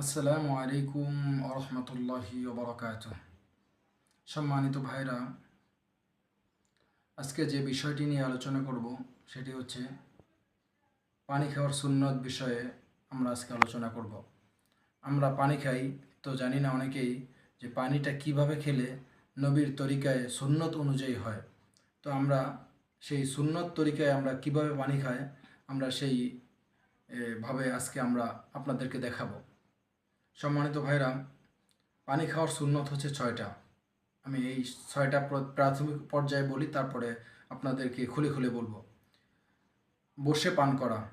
আসসালামু আলাইকুম আরহামতুল্লাহি ওবরাকাত সম্মানিত ভাইরা, আজকে যে বিষয়টি নিয়ে আলোচনা করব, সেটি হচ্ছে পানি খাওয়ার সুন্নত বিষয়ে আমরা আজকে আলোচনা করব। আমরা পানি খাই, তো জানি না অনেকেই যে পানিটা কীভাবে খেলে নবীর তরিকায় সুন্নত অনুযায়ী হয়। তো আমরা সেই সুন্নত তরিকায় আমরা কীভাবে পানি খাই, আমরা সেই ভাবে আজকে আমরা আপনাদেরকে দেখাবো। সম্মানিত ভাইরা, পানি খাওয়ার সুন্নত হচ্ছে ছয়টা। আমি এই ছয়টা প্রাথমিক পর্যায়ে বলি, তারপরে আপনাদেরকে খুলে খুলে বলব। বসে পান করা।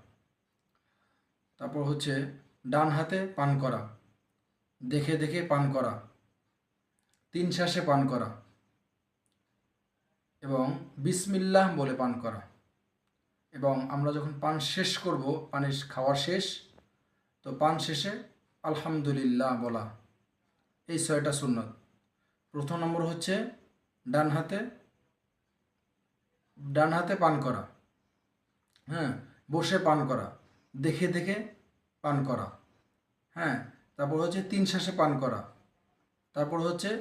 তারপর হচ্ছে ডান হাতে পান করা। দেখে দেখে পান করা। তিন শ্বাসে পান করা। এবং বিসমিল্লাহ বলে পান করা। এবং আমরা যখন পান শেষ করব, পানির খাওয়ার শেষ, তো পান শেষে আলহামদুলিল্লাহ বলা। এই ছয়টা সুন্নত। প্রথম নম্বর হচ্ছে ডান হাতে ডান হাতে পান করা। হ্যাঁ বসে পান করা। দেখে দেখে পান করা। হ্যাঁ তারপর হচ্ছে তিন শ্বাসে পান করা। তারপর হচ্ছে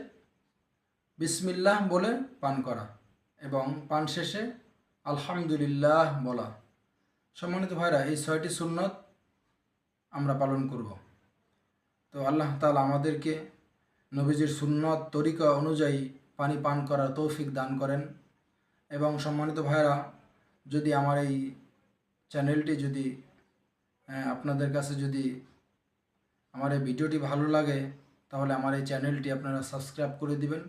বিসমিল্লাহ বলে পান করা এবং পান শেষে আলহামদুলিল্লাহ বলা। সম্মানিত ভাইরা, এই ছয়টি সুন্নত আমরা পালন করব। তো আল্লাহ তাআলা আমাদেরকে নবীজির সুন্নত তরিকা অনুযায়ী পানি পান করার তৌফিক দান করেন। এবং সম্মানিত ভাইরা যদি আমার এই চ্যানেলটি যদি আপনাদের কাছে যদি আমার এই ভিডিওটি ভালো লাগে, তাহলে আমার এই চ্যানেলটি আপনারা সাবস্ক্রাইব করে দিবেন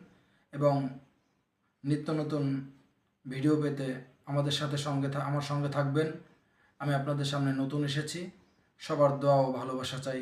এবং নিত্য নতুন ভিডিও পেতে আমাদের সাথে সঙ্গে আমার সঙ্গে থাকবেন। আমি আপনাদের সামনে নতুন এসেছি। সবার দোয়া ও ভালোবাসা চাই।